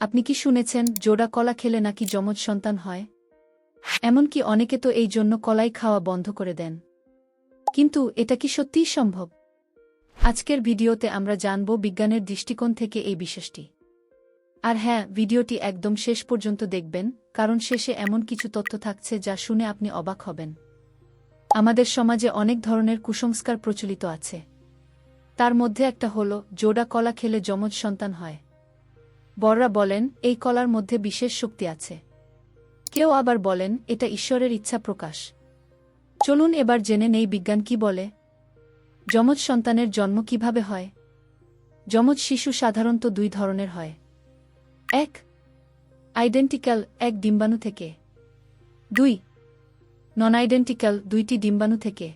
আপনি কি শুনেছেন, জোড়া কলা খেলে নাকি যমজ সন্তান হয়? এমনকি অনেকে তো এই জন্য কলাই খাওয়া বন্ধ করে দেন। কিন্তু এটা কি সত্যিই সম্ভব? আজকের ভিডিওতে আমরা জানব বিজ্ঞানের দৃষ্টিকোণ থেকে এই বিশেষটি। আর হ্যাঁ ভিডিওটি একদম শেষ পর্যন্ত দেখবেন, কারণ শেষে এমন কিছু তথ্য থাকছে যা শুনে আপনি অবাক হবেন। আমাদের সমাজে অনেক ধরনের কুসংস্কার প্রচলিত আছে। তার মধ্যে একটা হল, জোড়া কলা খেলে যমজ সন্তান হয়। বড়রা বলেন, এই কলার মধ্যে বিশেষ শক্তি আছে। কেউ আবার বলেন, এটা ঈশ্বরের ইচ্ছা প্রকাশ। চলুন এবার জেনে নেই বিজ্ঞান কি বলে। যমজ সন্তানের জন্ম কীভাবে হয়? যমজ শিশু সাধারণত দুই ধরনের হয়। এক আইডেন্টিক্যাল এক ডিম্বাণু থেকে। দুই নন আইডেন্টিক্যাল দুইটি ডিম্বাণু থেকে।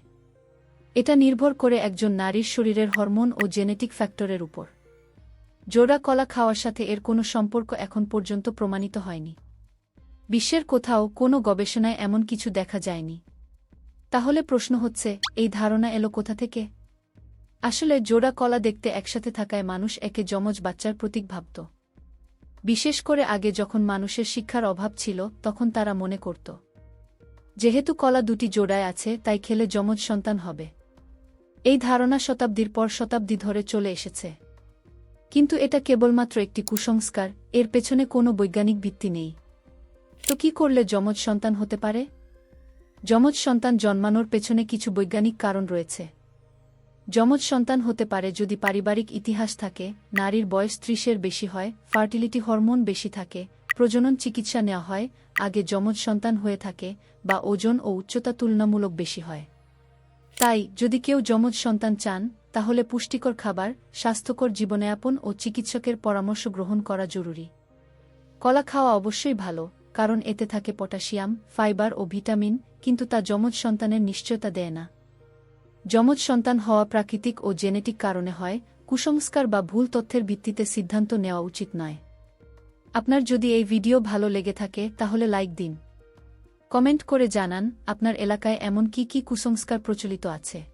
এটা নির্ভর করে একজন নারীর শরীরের হরমোন ও জেনেটিক ফ্যাক্টরের উপর। জোড়া কলা খাওয়ার সাথে এর কোনো সম্পর্ক এখন পর্যন্ত প্রমাণিত হয়নি। বিশ্বের কোথাও কোনো গবেষণায় এমন কিছু দেখা যায়নি। তাহলে প্রশ্ন হচ্ছে, এই ধারণা এলো কোথা থেকে? আসলে জোড়া কলা দেখতে একসাথে থাকায় মানুষ একে যমজ বাচ্চার প্রতীক ভাবত। বিশেষ করে আগে যখন মানুষের শিক্ষার অভাব ছিল, তখন তারা মনে করত। যেহেতু কলা দুটি জোড়ায় আছে, তাই খেলে যমজ সন্তান হবে। এই ধারণা শতাব্দীর পর শতাব্দী ধরে চলে এসেছে। কিন্তু এটা কেবলমাত্র একটি কুসংস্কার, এর পেছনে কোনো বৈজ্ঞানিক ভিত্তি নেই। তো কি করলে যমজ সন্তান হতে পারে? যমজ সন্তান জন্মানোর পেছনে কিছু বৈজ্ঞানিক কারণ রয়েছে। যমজ সন্তান হতে পারে যদি পারিবারিক ইতিহাস থাকে, নারীর বয়স ত্রিশের বেশি হয়, ফার্টিলিটি হরমোন বেশি থাকে, প্রজনন চিকিৎসা নেওয়া হয়, আগে যমজ সন্তান হয়ে থাকে, বা ওজন ও উচ্চতা তুলনামূলক বেশি হয়। তাই যদি কেউ যমজ সন্তান চান তাহলে পুষ্টিকর খাবার, স্বাস্থ্যকর জীবনযাপন ও চিকিৎসকের পরামর্শ গ্রহণ করা জরুরি। কলা খাওয়া অবশ্যই ভালো, কারণ এতে থাকে পটাশিয়াম, ফাইবার ও ভিটামিন, কিন্তু তা যমজ সন্তানের নিশ্চয়তা দেয় না। যমজ সন্তান হওয়া প্রাকৃতিক ও জেনেটিক কারণে হয়, কুসংস্কার বা ভুল তথ্যের ভিত্তিতে সিদ্ধান্ত নেওয়া উচিত নয়। আপনার যদি এই ভিডিও ভালো লেগে থাকে, তাহলে লাইক দিন। কমেন্ট করে জানান, আপনার এলাকায় এমন কি কি কুসংস্কার প্রচলিত আছে।